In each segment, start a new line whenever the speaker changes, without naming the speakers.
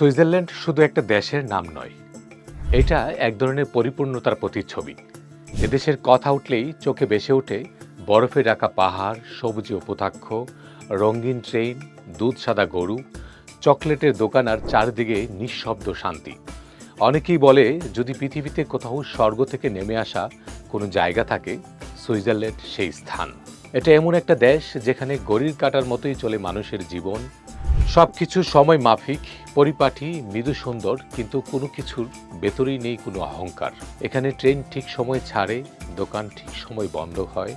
Switzerland শুধু একটা দেশের নাম নয়। এটা এক ধরনের পরিপূর্ণতার প্রতিচ্ছবি। এদেশের কথা উঠলেই চোখে ভেসে ওঠে বরফে ঢাকা পাহাড়, সবুজে উপতাক্ষ রঙিন ট্রেন, দুধ সাদা গরু, চকলেটের দোকান আর চারদিকে নিঃশব্দ শান্তি। অনেকেই বলে, যদি পৃথিবীতে কোথাও স্বর্গ থেকে নেমে আসা কোনো জায়গা থাকে, সুইজারল্যান্ড সেই স্থান। এটা এমন একটা দেশ যেখানে গরির কাটার মতোই চলে মানুষের জীবন সবকিছু সময় মাফিক, পরিপাটি, মৃদু সুন্দর, কিন্তু কোনো কিছুর ভেতরেই নেই কোনো অহংকার। এখানে ট্রেন ঠিক সময় ছাড়ে, দোকান ঠিক সময় বন্ধ হয়,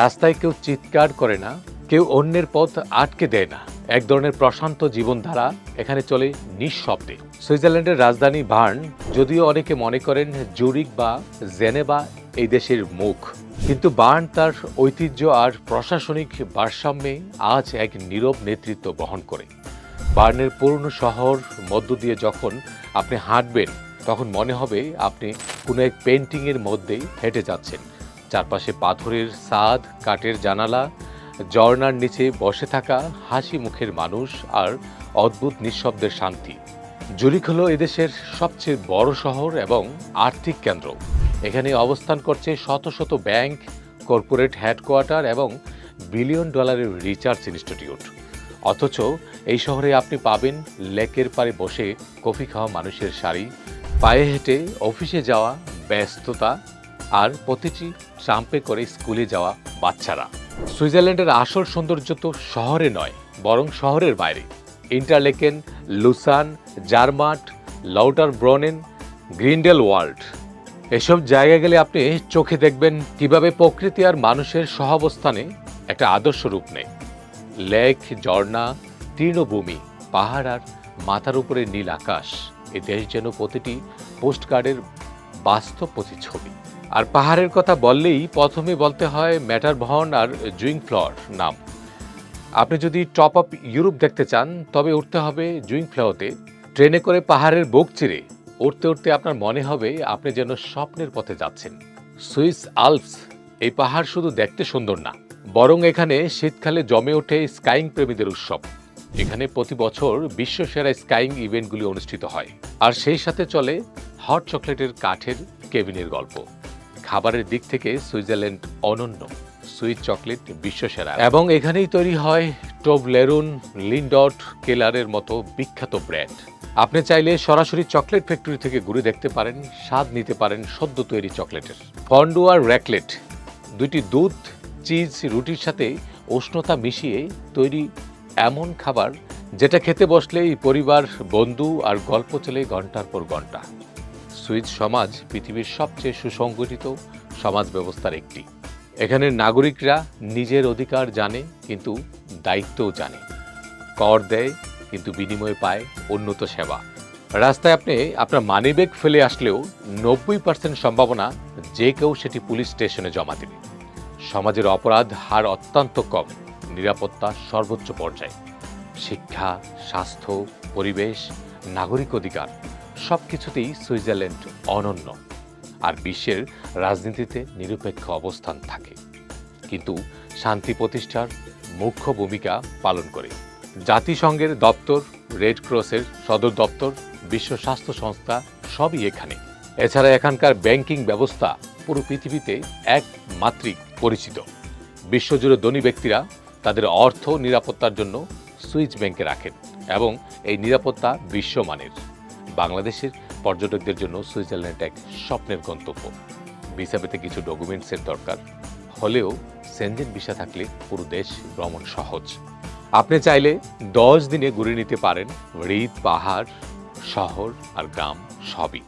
রাস্তায় কেউ চিৎকার করে না, কেউ অন্যের পথ আটকে দেয় না। এক ধরনের প্রশান্ত জীবনধারা এখানে চলে নিঃশব্দে। সুইজারল্যান্ডের রাজধানী বার্ন, যদিও অনেকে মনে করেন জুরিক বা জেনেবা এই দেশের মুখ। কিন্তু বার্ন তার ঐতিহ্য আর প্রশাসনিক ভারসাম্যে আজ এক নীরব নেতৃত্ব বহন করে। বার্নের পুরনো শহর মধ্য দিয়ে যখন আপনি হাঁটবেন, তখন মনে হবে আপনি কোনো এক পেন্টিংয়ের মধ্যেই হেঁটে যাচ্ছেন। চারপাশে পাথরের সাদ, কাঠের জানালা, ঝর্ণার নিচে বসে থাকা হাসি মুখের মানুষ আর অদ্ভুত নিঃশব্দের শান্তি। জুরিক হলো এদেশের সবচেয়ে বড় শহর এবং আর্থিক কেন্দ্র। এখানে অবস্থান করছে শত শত ব্যাংক, কর্পোরেট হেডকোয়ার্টার এবং বিলিয়ন ডলারের রিসার্চ ইনস্টিটিউট। অথচ এই শহরে আপনি পাবেন লেকের পাড়ে বসে কফি খাওয়া মানুষের সারি পায়ে হেঁটে অফিসে যাওয়া ব্যস্ততা আর প্রতিটি ট্রাম্পে করে স্কুলে যাওয়া বাচ্চারা। সুইজারল্যান্ডের আসল সৌন্দর্য তো শহরে নয়, বরং শহরের বাইরে। Interlaken, Lausanne, Zermatt Lauterbrunnen Grindelwald এসব জায়গায় গেলে আপনি চোখে দেখবেন কীভাবে প্রকৃতি আর মানুষের সহাবস্থানে একটা আদর্শ রূপ নেয়। লেক, ঝর্ণা, তৃণভূমি, পাহাড় আর মাথার উপরে নীল আকাশ। এ দেশ যেন প্রতিটি পোস্টকার্ডের বাস্তব প্রতিচ্ছবি। আর পাহাড়ের কথা বললেই প্রথমে বলতে হয় ম্যাটার ভন আর জুইং ফ্লর নাম। আপনি যদি টপ আপ ইউরোপ দেখতে চান, তবে উঠতে হবে জুইং ফ্লাওতে ট্রেনে করে পাহাড়ের বুক চিরে উঠতে উঠতে আপনার মনে হবে আপনি যেন স্বপ্নের পথে যাচ্ছেন। সুইস আলপস, এই পাহাড় শুধু দেখতে সুন্দর না। বরং এখানে শীতকালে জমে ওঠে স্কাইং প্রেমীদের উৎসব। এখানে প্রতি বছর বিশ্বসেরা স্কাইং ইভেন্টগুলি অনুষ্ঠিত হয়। আর সেই সাথে চলে হট চকলেটের কাঠের কেবিনের গল্প। খাবারের দিক থেকে সুইজারল্যান্ড অনন্য। সুইট চকলেট বিশ্বসেরা। এবং এখানেই তৈরি হয় টোবলেরুন লিন্ডট, কেলারের মতো বিখ্যাত ব্র্যান্ড। আপনি চাইলে সরাসরি চকলেট ফ্যাক্টরি থেকে ঘুরে দেখতে পারেন, স্বাদ নিতে পারেন সদ্য তৈরি চকলেটের। ফন্ডু আর র্যাকলেট, দুইটি দুধ চিজ রুটির সাথে উষ্ণতা মিশিয়ে তৈরি এমন খাবার যেটা খেতে বসলেই পরিবার, বন্ধু আর গল্প চলে ঘণ্টার পর ঘণ্টা। সুইস সমাজ পৃথিবীর সবচেয়ে সুসংগঠিত সমাজ ব্যবস্থার একটি। এখানের নাগরিকরা নিজের অধিকার জানে কিন্তু দায়িত্বও জানে। কর দেয় কিন্তু বিনিময়ে পায় উন্নত সেবা। রাস্তায় আপনি আপনার মানিব্যাগ ফেলে আসলেও নব্বই পার্সেন্ট সম্ভাবনা যে কেউ সেটি পুলিশ স্টেশনে জমা দেবে। সমাজের অপরাধ হার অত্যন্ত কম, নিরাপত্তা সর্বোচ্চ পর্যায়ে। শিক্ষা, স্বাস্থ্য, পরিবেশ, নাগরিক অধিকার সব কিছুতেই সুইজারল্যান্ড অনন্য। আর বিশ্বের রাজনীতিতে নিরপেক্ষ অবস্থান থাকে। কিন্তু শান্তি প্রতিষ্ঠার মুখ্য ভূমিকা পালন করে। জাতিসংঘের দপ্তর, রেড ক্রসের সদর দপ্তর, বিশ্ব স্বাস্থ্য সংস্থা সবই এখানে। এছাড়া এখানকার ব্যাংকিং ব্যবস্থা পুরো পৃথিবীতে একমাত্রিক পরিচিত। বিশ্বজুড়ে ধনী ব্যক্তিরা তাদের অর্থ নিরাপত্তার জন্য সুইচ ব্যাংকে রাখেন এবং এই নিরাপত্তা বিশ্বমানের। বাংলাদেশের পর্যটকদের জন্য সুইজারল্যান্ড এক স্বপ্নের গন্তব্য। ভিসা পেতে কিছু ডকুমেন্টসের দরকার। হলেও সেনজেন ভিসা থাকলে পুরো দেশ ভ্রমণ সহজ। আপনি চাইলে দশ দিনে ঘুরে নিতে পারেন হৃদ, পাহাড়, শহর আর গ্রাম সবই।